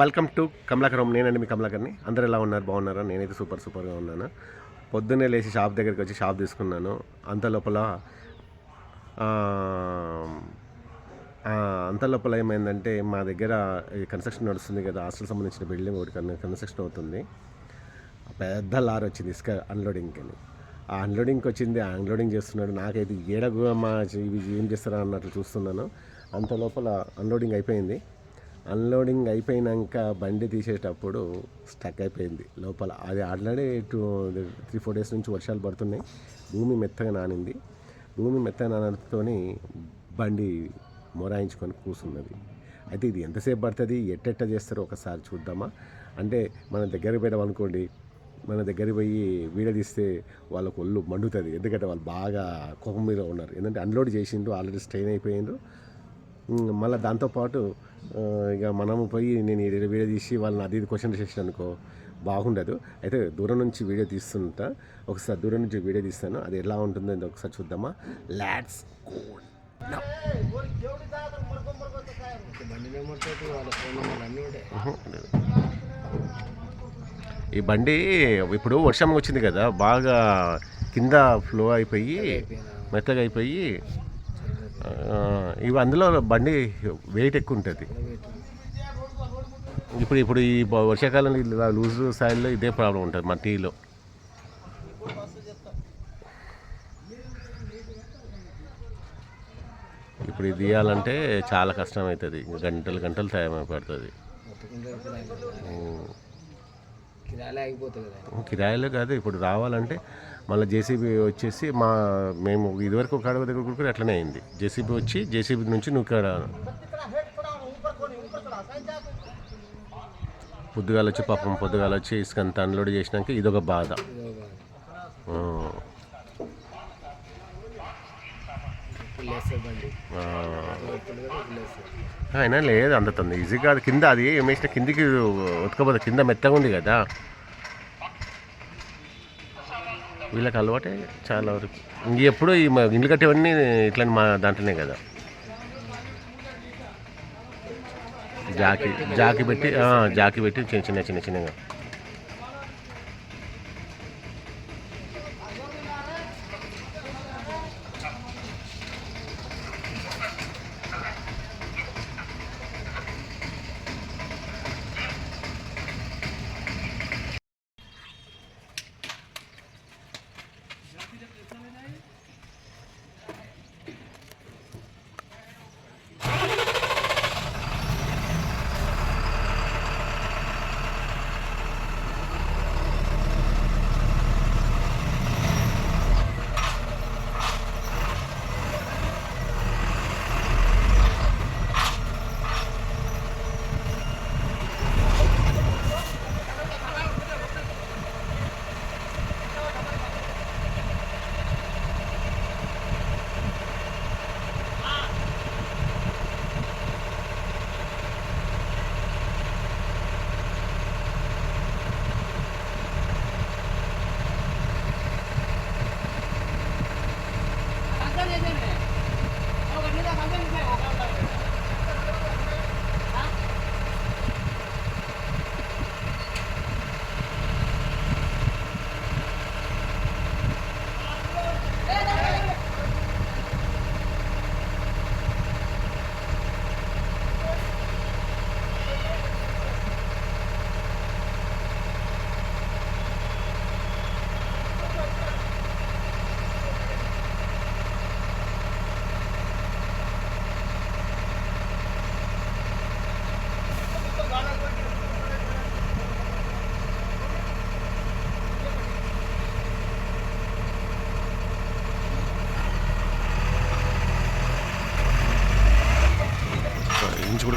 Welcome to Kamalakaram నేనండి మీ కమలాకర్ని అందరు ఎలా ఉన్నారు? బాగున్నారా? నేనైతే సూపర్ సూపర్గా ఉన్నాను. పొద్దున్నే లేచి షాప్ దగ్గరికి వచ్చి షాప్ తీసుకున్నాను. అంత లోపల అంత లోపల ఏమైందంటే మా దగ్గర ఈ కన్స్ట్రక్షన్ నడుస్తుంది కదా హాస్టల్ సంబంధించిన బిల్డింగ్ ఒకటి కన్స్ట్రక్షన్ అవుతుంది. పెద్ద లారీ వచ్చింది ఇసుక అన్లోడింగ్కి అని ఆ అన్లోడింగ్కి వచ్చింది ఆ అన్లోడింగ్ చేస్తున్నాడు. నాకైతే ఏడగు మా ఇవి ఏం చేస్తారా అన్నట్లు చూస్తున్నాను. అంత లోపల అన్లోడింగ్ అయిపోయింది. అన్లోడింగ్ అయిపోయినాక బండి తీసేటప్పుడు స్టక్ అయిపోయింది. లోపల అది already two three four days నుంచి వర్షాలు పడుతున్నాయి. భూమి మెత్తగా నానింది. భూమి మెత్తగా నానడంతోని బండి మొరాయించుకొని కూర్చున్నది అయితే ఇది ఎంతసేపు పడుతుంది? ఎట్టెట్ట చేస్తారో ఒకసారి చూద్దామా? అంటే మన దగ్గర పోయడం అనుకోండి మన దగ్గర పోయి వీడియో తీస్తే వాళ్ళకు ఒళ్ళు మండుతుంది. ఎందుకంటే వాళ్ళు బాగా కోపం మీద ఉన్నారు. ఎందుకంటే అన్లోడ్ చేసిండ్రు ఆల్రెడీ స్ట్రెయిన్ అయిపోయిండ్రు. మళ్ళీ దాంతోపాటు ఇక మనము పోయి నేను వీడియో తీసి వాళ్ళని అది ఇది క్వశ్చన్ చేసాను అనుకో బాగుండదు. అయితే దూరం నుంచి వీడియో తీస్తుంటా. ఒకసారి దూరం నుంచి వీడియో తీస్తాను. అది ఎలా ఉంటుందో అది ఒకసారి చూద్దామా. లాడ్స్ ఈ బండి ఇప్పుడు వర్షం వచ్చింది కదా బాగా కింద ఫ్లో అయిపోయి మెత్తగా అయిపోయి ఇవి అందులో బండి వెయిట్ ఎక్కువ ఉంటుంది ఇప్పుడు ఇప్పుడు ఈ వర్షాకాలంలో ఇలా లూజ్ సాయిల్లో ఇదే ప్రాబ్లం ఉంటుంది మట్టిలో ఇప్పుడు ఇది తీయాలంటే చాలా కష్టం అవుతుంది గంటలు గంటలు టైం పడుతుంది. కిరాయిలు కాదు ఇప్పుడు రావాలంటే మళ్ళీ జేసీబీ వచ్చేసి మా మేము ఇదివరకు ఒక అడవి దగ్గర కూడా అట్లనే అయింది. జేసీబీ వచ్చి జేసీబీ నుంచి నువ్వు ఇక్కడ పొద్దుగాల వచ్చి పాపం పొద్దుగాల వచ్చి ఇసుకంత అన్లోడ్ చేసినాక ఇదొక బాధ. బాధ. అయినా లేదు అంత తొందర. ఈజీ కాదు. కింద అది ఏమేసిన కిందికి ఉతకపోతే కింద మెత్తగా ఉంది కదా. వీళ్ళకి అలవాటే చాలా వరకు. ఇంక ఈ ఇల్లు కట్టేవన్నీ ఇట్లా మా దాంట్లోనే కదా. జాకి జాకి పెట్టి జాకి పెట్టి చిన్న చిన్న చిన్న చిన్నగా.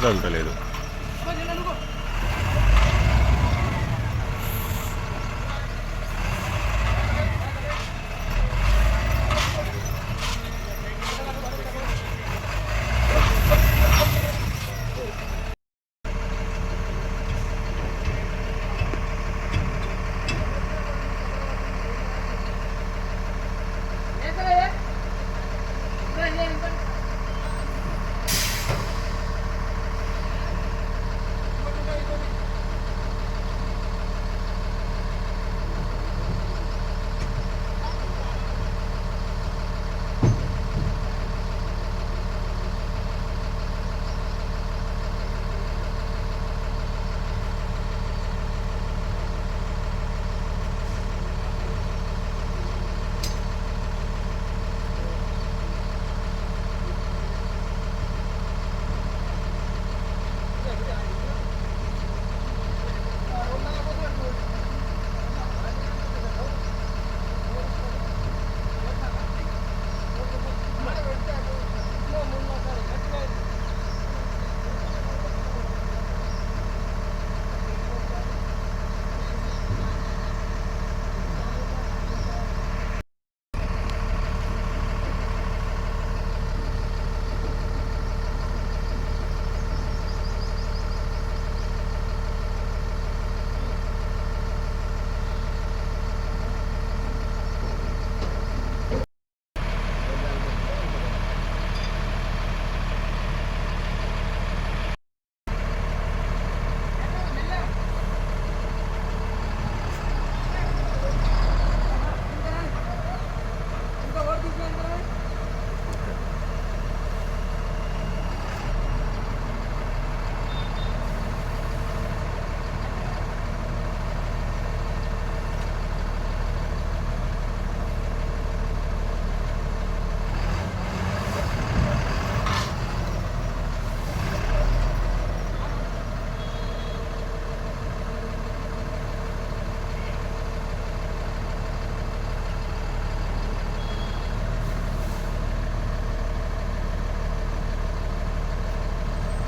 ఇంచు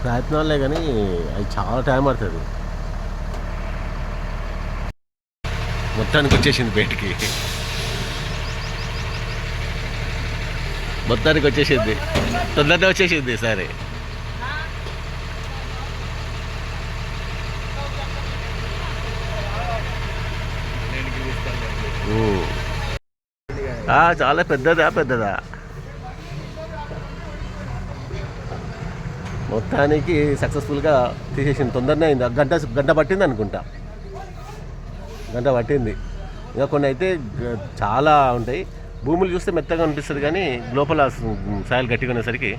ప్రయత్నాలే కానీ అది చాలా టైం పడుతుంది. మొత్తానికి వచ్చేసింది బయటికి మొత్తానికి వచ్చేసింది తొందరనే వచ్చేసింది సరే చాలా పెద్దదా పెద్దదా. మొత్తానికి సక్సెస్ఫుల్గా తీసేసింది. తొందరనే అయింది. గంట గంట పట్టింది అనుకుంటా. గంట పట్టింది. ఇంకా కొన్ని అయితే చాలా ఉంటాయి. భూములు చూస్తే మెత్తగా అనిపిస్తుంది కానీ లోపల సాయిల్ గట్టిగా ఉండేసరికి